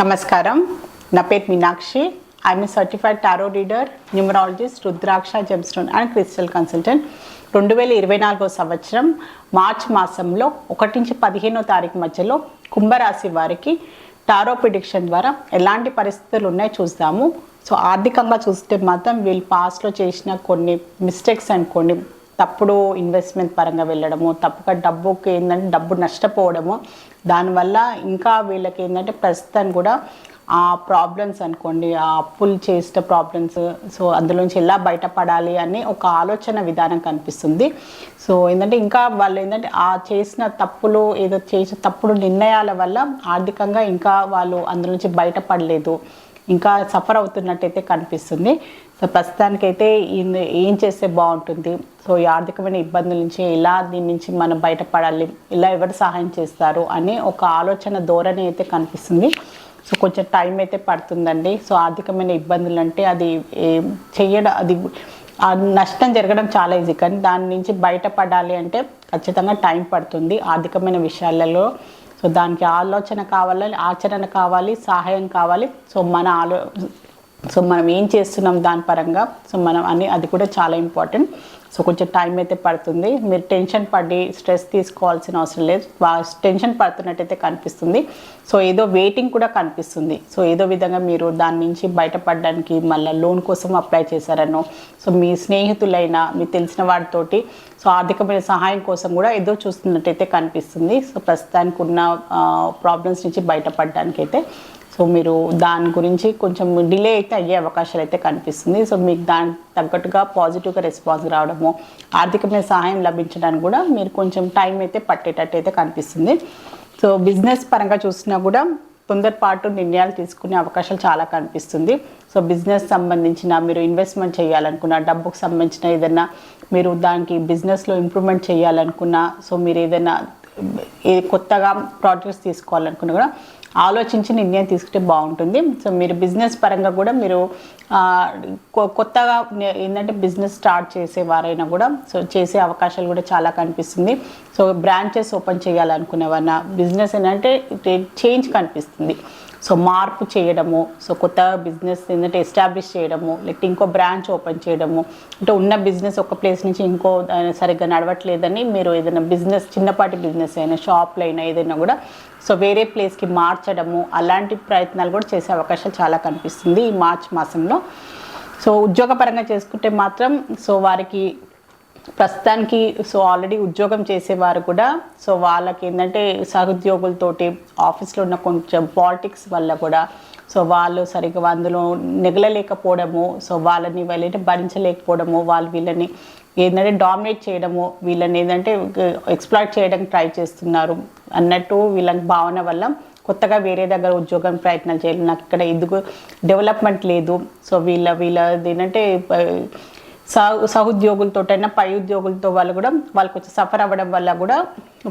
నమస్కారం. నా పేరు Meenakshi. I'm certified tarot reader numerologist rudraksha gemstone and crystal consultant రెండు వేల ఇరవై నాలుగో సంవత్సరం మార్చ్ మాసంలో ఒకటి నుంచి పదిహేనో తారీఖు మధ్యలో కుంభరాశి వారికి టారో ప్రిడిక్షన్ ద్వారా ఎలాంటి పరిస్థితులు ఉన్నాయో చూద్దాము సో ఆర్థికంగా చూస్తే మాత్రం వీళ్ళు పాస్ట్లో చేసిన కొన్ని మిస్టేక్స్ అండ్ కొన్ని తప్పుడు ఇన్వెస్ట్మెంట్ పరంగా వెళ్ళడము తప్పుగా డబ్బుకి ఏంటంటే డబ్బు నష్టపోవడము దానివల్ల ఇంకా వీళ్ళకి ఏంటంటే ప్రస్తుతం కూడా ఆ ప్రాబ్లమ్స్ అనుకోండి ఆ అప్పులు చేసిన ప్రాబ్లమ్స్ సో అందులోంచి ఎలా బయటపడాలి అని ఒక ఆలోచన విధానం కనిపిస్తుంది. సో ఏంటంటే ఇంకా వాళ్ళు ఏంటంటే ఆ చేసిన తప్పులు ఏదో చేసిన తప్పుడు నిర్ణయాల వల్ల ఆర్థికంగా ఇంకా వాళ్ళు అందులోంచి బయటపడలేదు ఇంకా సఫర్ అవుతున్నట్టయితే కనిపిస్తుంది. సో ప్రస్తుతానికైతే ఏం చేస్తే బాగుంటుంది? సో ఈ ఆర్థికమైన ఇబ్బందుల నుంచి ఎలా దీని నుంచి మనం బయటపడాలి? ఇలా ఎవరు సహాయం చేస్తారు? అనే ఒక ఆలోచన ధోరణి అయితే కనిపిస్తుంది. సో కొంచెం టైం అయితే పడుతుందండి. సో ఆర్థికమైన ఇబ్బందులు అంటే అది చేయడం అది నష్టం జరగడం చాలా ఈజీ. కానీ దాని నుంచి బయటపడాలి అంటే ఖచ్చితంగా టైం పడుతుంది ఆర్థికమైన విషయాలలో. సో దానికి ఆలోచన కావాలి? ఆచరణ కావాలి? సహాయం కావాలి? సో మన ఆలో సో మనం ఏం చేస్తున్నాం దాని పరంగా? సో మనం అని అది కూడా చాలా ఇంపార్టెంట్ సో కొంచెం టైం అయితే పడుతుంది. మీరు టెన్షన్ పడి స్ట్రెస్ తీసుకోవాల్సిన అవసరం లేదు. బాగా టెన్షన్ పడుతున్నట్టయితే కనిపిస్తుంది. సో ఏదో వెయిటింగ్ కూడా కనిపిస్తుంది. సో ఏదో విధంగా మీరు దాని నుంచి బయటపడడానికి మళ్ళీ లోన్ కోసం అప్లై చేశారనో సో మీ స్నేహితులైన మీ తెలిసిన వాటితోటి సో ఆర్థికమైన సహాయం కోసం కూడా ఏదో చూస్తున్నట్టయితే కనిపిస్తుంది. సో ప్రస్తుతానికి ఉన్న ప్రాబ్లమ్స్ నుంచి బయటపడడానికి అయితే సో మీరు దాని గురించి కొంచెం డిలే అయితే అయ్యే అవకాశాలు అయితే కనిపిస్తుంది. సో మీకు దాని తగ్గట్టుగా పాజిటివ్గా రెస్పాన్స్ రావడము ఆర్థికమైన సహాయం లభించడానికి కూడా మీరు కొంచెం టైం అయితే పట్టేటట్టు అయితే కనిపిస్తుంది. సో బిజినెస్ పరంగా చూసినా కూడా తొందరపాటు నిర్ణయాలు తీసుకునే అవకాశాలు చాలా కనిపిస్తుంది. సో బిజినెస్ సంబంధించిన మీరు ఇన్వెస్ట్మెంట్ చేయాలనుకున్న డబ్బుకు సంబంధించిన ఏదైనా మీరు దానికి బిజినెస్లో ఇంప్రూవ్మెంట్ చేయాలనుకున్నా సో మీరు ఏదైనా ఏ కొత్తగా ప్రాజెక్ట్స్ తీసుకోవాలనుకున్నా కూడా ఆలోచించి నిర్ణయం తీసుకుంటే బాగుంటుంది. సో మీరు బిజినెస్ పరంగా కూడా మీరు కొ- కొత్తగా ఏంటంటే బిజినెస్ స్టార్ట్ చేసేవారైనా కూడా సో చేసే అవకాశాలు కూడా చాలా కనిపిస్తుంది. సో బ్రాంచెస్ ఓపెన్ చేయాలనుకునేవన్నా బిజినెస్ ఏంటంటే చేంజ్ కనిపిస్తుంది. సో మార్పు చేయడము సో కొత్త బిజినెస్ ఏంటంటే ఎస్టాబ్లిష్ చేయడము లేకపోతే ఇంకో బ్రాంచ్ ఓపెన్ చేయడము అంటే ఉన్న బిజినెస్ ఒక ప్లేస్ నుంచి ఇంకో సరిగ్గా నడవట్లేదని మీరు ఏదైనా బిజినెస్ చిన్నపాటి బిజినెస్ అయినా షాప్లు అయినా ఏదైనా కూడా సో వేరే ప్లేస్కి మార్చడము అలాంటి ప్రయత్నాలు కూడా చేసే అవకాశం చాలా కనిపిస్తుంది ఈ మార్చ్ మాసంలో. సో ఉద్యోగపరంగా చేసుకుంటే మాత్రం సో వారికి ప్రస్తుతానికి సో ఆల్రెడీ ఉద్యోగం చేసేవారు కూడా. సో వాళ్ళకి ఏంటంటే సహోద్యోగులతోటి ఆఫీస్లో ఉన్న కొంచెం పాలిటిక్స్ వల్ల కూడా. సో వాళ్ళు సరిగ్గా అందులో నెగలలేకపోవడము సో వాళ్ళని వీళ్ళని భరించలేకపోవడము వాళ్ళు వీళ్ళని ఏంటంటే డామినేట్ చేయడము వీళ్ళని ఏంటంటే ఎక్స్ప్లాయిట్ చేయడానికి ట్రై చేస్తున్నారు అన్నట్టు వీళ్ళకి భావన వల్ల కొత్తగా వేరే దగ్గర ఉద్యోగం ప్రయత్నాలు చేయాలి. నాకు ఇక్కడ ఎందుకు డెవలప్మెంట్ లేదు. సో వీళ్ళ వీళ్ళ ఏంటంటే సహోద్యోగులతోటైనా పై ఉద్యోగులతో వాళ్ళు కూడా వాళ్ళు కొంచెం సఫర్ అవ్వడం వల్ల కూడా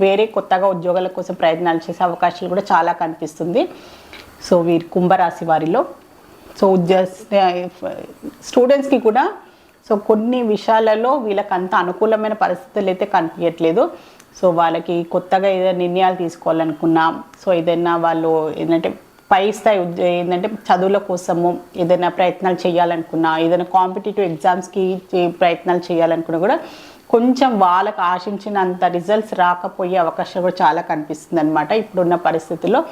వేరే కొత్తగా ఉద్యోగాల కోసం ప్రయత్నాలు చేసే అవకాశాలు కూడా చాలా కనిపిస్తుంది. సో వీరి కుంభరాశి వారిలో. సో ఉద్యోగ స్టూడెంట్స్కి కూడా సో కొన్ని విషయాలలో వీళ్ళకి అంత అనుకూలమైన పరిస్థితులు అయితే కనిపించట్లేదు సో వాళ్ళకి కొత్తగా ఏదైనా నిర్ణయాలు తీసుకోవాలనుకున్నా సో ఏదైనా వాళ్ళు ఏంటంటే పై స్థాయి ఏంటంటే చదువుల కోసము ఏదైనా ప్రయత్నాలు చేయాలనుకున్నా ఏదైనా కాంపిటేటివ్ ఎగ్జామ్స్కి ప్రయత్నాలు చేయాలనుకున్నా కూడా కొంచెం వాళ్ళకు ఆశించినంత రిజల్ట్స్ రాకపోయే అవకాశం కూడా చాలా కనిపిస్తుంది అనమాట ఇప్పుడున్న పరిస్థితుల్లో.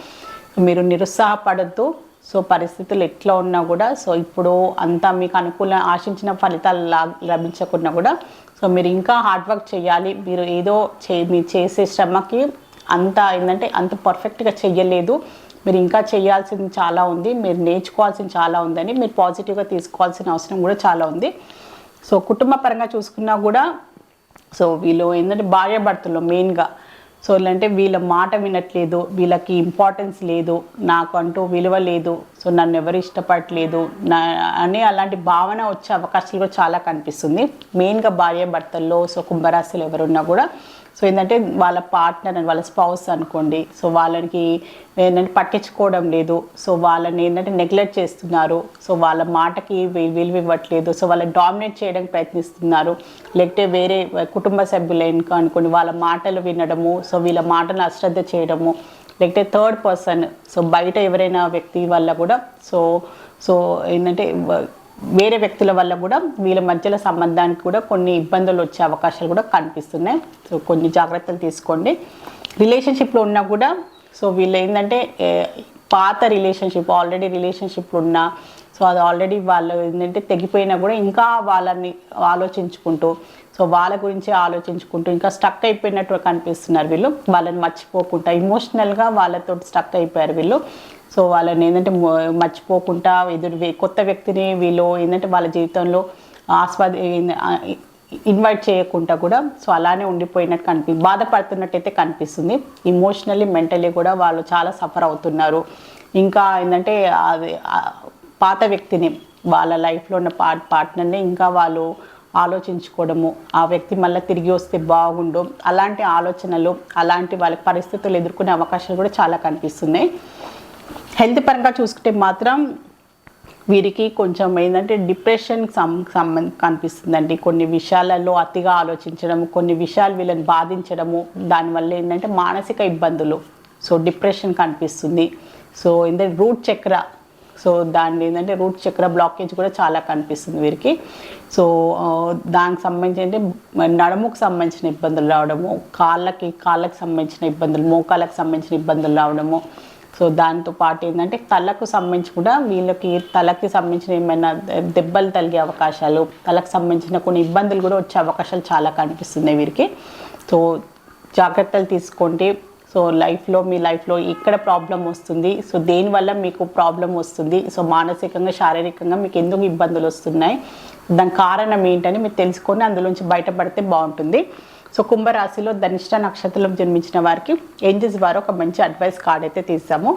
మీరు నిరుత్సాహపడద్దు. సో పరిస్థితులు ఎట్లా ఉన్నా కూడా సో ఇప్పుడు అంతా మీకు అనుకూల ఆశించిన ఫలితాలు లా- లభించకుండా కూడా సో మీరు ఇంకా హార్డ్ వర్క్ చేయాలి. మీరు ఏదో చే మీరు చేసే శ్రమకి అంత ఏంటంటే అంత పర్ఫెక్ట్గా చెయ్యలేదు. మీరు ఇంకా చేయాల్సింది చాలా ఉంది మీరు నేర్చుకోవాల్సింది చాలా ఉందని మీరు పాజిటివ్గా తీసుకోవాల్సిన అవసరం కూడా చాలా ఉంది. సో కుటుంబ పరంగా చూసుకున్నా కూడా సో వీళ్ళు ఏంటంటే భార్యాభర్తలు మెయిన్గా సో అంటే వీళ్ళ మాట వినట్లేదు వీళ్ళకి ఇంపార్టెన్స్ లేదు నాకు అంటూ విలువ లేదు సో నన్ను ఎవరు ఇష్టపడట్లేదు నా అని అలాంటి భావన వచ్చే అవకాశాలు కూడా చాలా కనిపిస్తుంది. మెయిన్గా భార్యాభర్తల్లో సో కుంభరాశులు ఎవరున్నా కూడా సో ఏంటంటే వాళ్ళ పార్ట్నర్ అని వాళ్ళ స్పౌస్ అనుకోండి. సో వాళ్ళకి ఏంటంటే పట్టించుకోవడం లేదు. సో వాళ్ళని ఏంటంటే నెగ్లెక్ట్ చేస్తున్నారు. సో వాళ్ళ మాటకి విలువ ఇవ్వట్లేదు. సో వాళ్ళని డామినేట్ చేయడానికి ప్రయత్నిస్తున్నారు. లేకపోతే వేరే కుటుంబ సభ్యులు అనుకోండి వాళ్ళ మాటలు వినడము సో వీళ్ళ మాటలు అశ్రద్ధ చేయడము లేకపోతే థర్డ్ పర్సన్ సో బయట ఎవరైనా వ్యక్తి వల్ల కూడా సో సో ఏంటంటే వేరే వ్యక్తుల వల్ల కూడా వీళ్ళ మధ్యలో సంబంధానికి కూడా కొన్ని ఇబ్బందులు వచ్చే అవకాశాలు కూడా కనిపిస్తున్నాయి. సో కొన్ని జాగ్రత్తలు తీసుకోండి. రిలేషన్షిప్లో ఉన్నా కూడా సో వీళ్ళు ఏంటంటే పాత రిలేషన్షిప్ ఆల్రెడీ రిలేషన్షిప్లో ఉన్నా సో అది ఆల్రెడీ వాళ్ళు ఏంటంటే తెగిపోయినా కూడా ఇంకా వాళ్ళని ఆలోచించుకుంటూ సో వాళ్ళ గురించి ఆలోచించుకుంటూ ఇంకా స్టక్ అయిపోయినట్టు కనిపిస్తున్నారు వీళ్ళు. వాళ్ళని మర్చిపోకుండా ఇమోషనల్గా వాళ్ళతో స్టక్ అయిపోయారు వీళ్ళు. సో వాళ్ళని ఏంటంటే మర్చిపోకుండా ఎదురు కొత్త వ్యక్తిని వీళ్ళు ఏంటంటే వాళ్ళ జీవితంలో ఆస్వాది ఇన్వైట్ చేయకుండా కూడా సో అలానే ఉండిపోయినట్టు కనిపి బాధపడుతున్నట్టయితే కనిపిస్తుంది. ఇమోషనల్లీ మెంటలీ కూడా వాళ్ళు చాలా సఫర్ అవుతున్నారు. ఇంకా ఏంటంటే అది పాత వ్యక్తిని వాళ్ళ లైఫ్లో ఉన్న పార్ట్ పార్ట్నర్ని ఇంకా వాళ్ళు ఆలోచించుకోవడము ఆ వ్యక్తి మళ్ళీ తిరిగి వస్తే బాగుండు అలాంటి ఆలోచనలు అలాంటి వాళ్ళ పరిస్థితులు ఎదుర్కొనే అవకాశాలు కూడా చాలా కనిపిస్తున్నాయి. హెల్త్ పరంగా చూసుకుంటే మాత్రం వీరికి కొంచెం ఏంటంటే డిప్రెషన్ సం సంబంధ కనిపిస్తుందండి. కొన్ని విషయాలలో అతిగా ఆలోచించడం కొన్ని విషయాలు వీళ్ళని బాధించడము దానివల్ల ఏంటంటే మానసిక ఇబ్బందులు. సో డిప్రెషన్ కనిపిస్తుంది. సో ఏంటంటే రూట్ చక్ర. సో దాని ఏంటంటే రూట్ చక్ర బ్లాకేజ్ కూడా చాలా కనిపిస్తుంది వీరికి. సో దానికి సంబంధించి అంటే నడుముకు సంబంధించిన ఇబ్బందులు రావడము కాళ్ళకి కాళ్ళకి సంబంధించిన ఇబ్బందులు మోకాళ్ళకి సంబంధించిన ఇబ్బందులు రావడము సో దాంతో పాటు ఏంటంటే తలకు సంబంధించి కూడా వీళ్ళకి తలకి సంబంధించిన ఏమైనా దెబ్బలు తగిలే అవకాశాలు తలకు సంబంధించిన కొన్ని ఇబ్బందులు కూడా వచ్చే అవకాశాలు చాలా కనిపిస్తున్నాయి వీరికి. సో జాగ్రత్తలు తీసుకోండి. సో లైఫ్లో మీ లైఫ్లో ఇక్కడ ప్రాబ్లం వస్తుంది. సో దేనివల్ల మీకు ప్రాబ్లం వస్తుంది? సో మానసికంగా శారీరకంగా మీకు ఎందుకు ఇబ్బందులు వస్తున్నాయి? దాని కారణం ఏంటని మీరు తెలుసుకొని అందులోంచి బయటపడితే బాగుంటుంది. సో కుంభరాశిలో ధనిష్ట నక్షత్రంలో జన్మించిన వారికి ఏంజెస్ వారు ఒక మంచి అడ్వైస్ కార్డ్ అయితే తీసాము.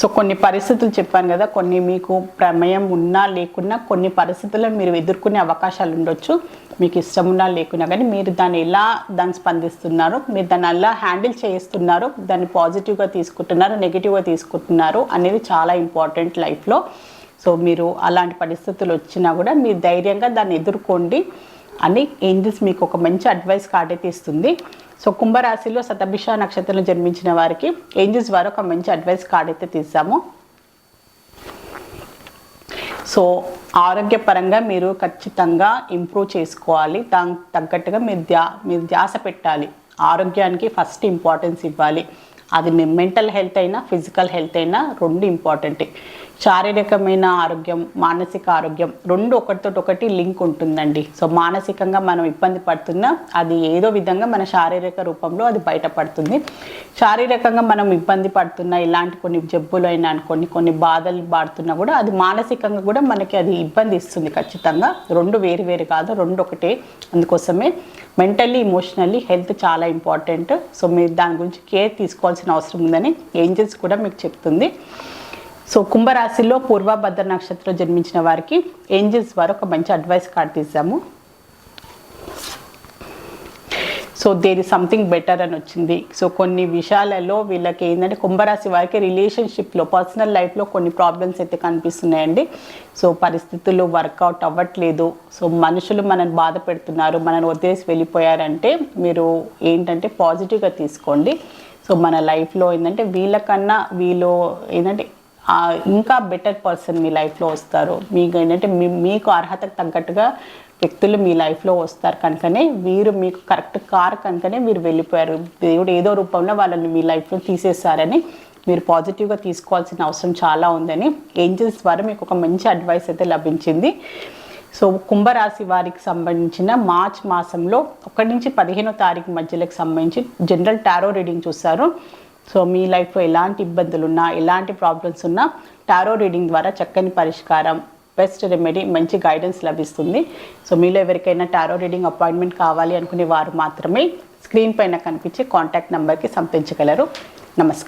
సో కొన్ని పరిస్థితులు చెప్పాను కదా కొన్ని మీకు ప్రమేయం ఉన్నా లేకున్నా కొన్ని పరిస్థితుల్లో మీరు ఎదుర్కొనే అవకాశాలు ఉండొచ్చు. మీకు ఇష్టం ఉన్నా లేకున్నా కానీ మీరు దాన్ని ఎలా దాన్ని స్పందిస్తున్నారు మీరు దాన్ని ఎలా హ్యాండిల్ చేస్తున్నారు దాన్ని పాజిటివ్గా తీసుకుంటున్నారు నెగిటివ్గా తీసుకుంటున్నారు అనేది చాలా ఇంపార్టెంట్ లైఫ్లో. సో మీరు అలాంటి పరిస్థితులు వచ్చినా కూడా మీరు ధైర్యంగా దాన్ని ఎదుర్కోండి అని ఏంజిల్స్ మీకు ఒక మంచి అడ్వైస్ కార్డ్ అయితే ఇస్తుంది. సో కుంభరాశిలో శతభిష నక్షత్రంలో జన్మించిన వారికి ఏంజిల్స్ వారు ఒక మంచి అడ్వైస్ కార్డ్ అయితే తీసాము సో ఆరోగ్యపరంగా మీరు ఖచ్చితంగా ఇంప్రూవ్ చేసుకోవాలి. దానికి తగ్గట్టుగా మీరు ధ్యా మీరు ధ్యాస పెట్టాలి. ఆరోగ్యానికి ఫస్ట్ ఇంపార్టెన్స్ ఇవ్వాలి. అది మీ మెంటల్ హెల్త్ అయినా ఫిజికల్ హెల్త్ అయినా రెండు ఇంపార్టెంటే శారీరకమైన ఆరోగ్యం మానసిక ఆరోగ్యం రెండు ఒకటితో ఒకటి లింక్ ఉంటుందండి. సో మానసికంగా మనం ఇబ్బంది పడుతున్నా అది ఏదో విధంగా మన శారీరక రూపంలో అది బయటపడుతుంది. శారీరకంగా మనం ఇబ్బంది పడుతున్నా ఇలాంటి కొన్ని జబ్బులైనా కొన్ని కొన్ని బాధలు పడుతున్నా కూడా అది మానసికంగా కూడా మనకి అది ఇబ్బంది ఇస్తుంది ఖచ్చితంగా. రెండు వేరు వేరు కాదు రెండు ఒకటే. అందుకోసమే మెంటల్లీ ఇమోషనల్లీ హెల్త్ చాలా ఇంపార్టెంట్. సో మీరు దాని గురించి కేర్ తీసుకోవాల్సిన అవసరం ఉందని ఏంజల్స్ కూడా మీకు చెప్తుంది. సో కుంభరాశిలో పూర్వభద్ర నక్షత్రం జన్మించిన వారికి ఏంజిల్స్ వారు ఒక మంచి అడ్వైస్ కార్డ్ తీసాము. So there is something better అని వచ్చింది. సో కొన్ని విషయాలలో వీళ్ళకి ఏంటంటే కుంభరాశి వారికి రిలేషన్షిప్లో పర్సనల్ లైఫ్లో కొన్ని ప్రాబ్లమ్స్ అయితే కనిపిస్తున్నాయండి. సో పరిస్థితులు వర్కౌట్ అవ్వట్లేదు. సో మనుషులు మనని బాధ పెడుతున్నారు మనని వదిలేసి వెళ్ళిపోయారంటే మీరు ఏంటంటే పాజిటివ్గా తీసుకోండి. సో మన లైఫ్లో ఏంటంటే వీళ్ళకన్నా వీళ్ళు ఏంటంటే ఇంకా బెటర్ పర్సన్ మీ లైఫ్లో వస్తారు. మీకు ఏంటంటే మీ- మీకు అర్హతకు తగ్గట్టుగా వ్యక్తులు మీ లైఫ్లో వస్తారు కనుకనే వీరు మీకు కరెక్ట్ కార్ కనుకనే మీరు వెళ్ళిపోయారు. దేవుడు ఏదో రూపంలో వాళ్ళని మీ లైఫ్లో తీసేశారని మీరు పాజిటివ్గా తీసుకోవాల్సిన అవసరం చాలా ఉందని ఏంజల్స్ ద్వారా మీకు ఒక మంచి అడ్వైస్ అయితే లభించింది. సో కుంభరాశి వారికి సంబంధించిన మార్చ్ మాసంలో ఒకటి నుంచి పదిహేనో తారీఖు మధ్యలోకి సంబంధించి జనరల్ టారో రీడింగ్ చూస్తారు సో మీ లైఫ్లో ఎలాంటి ఇబ్బందులు ఉన్నా ఎలాంటి ప్రాబ్లమ్స్ ఉన్నా టారో రీడింగ్ ద్వారా చక్కని పరిష్కారం బెస్ట్ రెమెడీ మంచి గైడెన్స్ లభిస్తుంది. సో మీలో ఎవరికైనా టారో రీడింగ్ అపాయింట్మెంట్ కావాలి అనుకునే వారు మాత్రమే స్క్రీన్ పైన కనిపించే కాంటాక్ట్ నెంబర్కి సంప్రదించగలరు. నమస్కారం.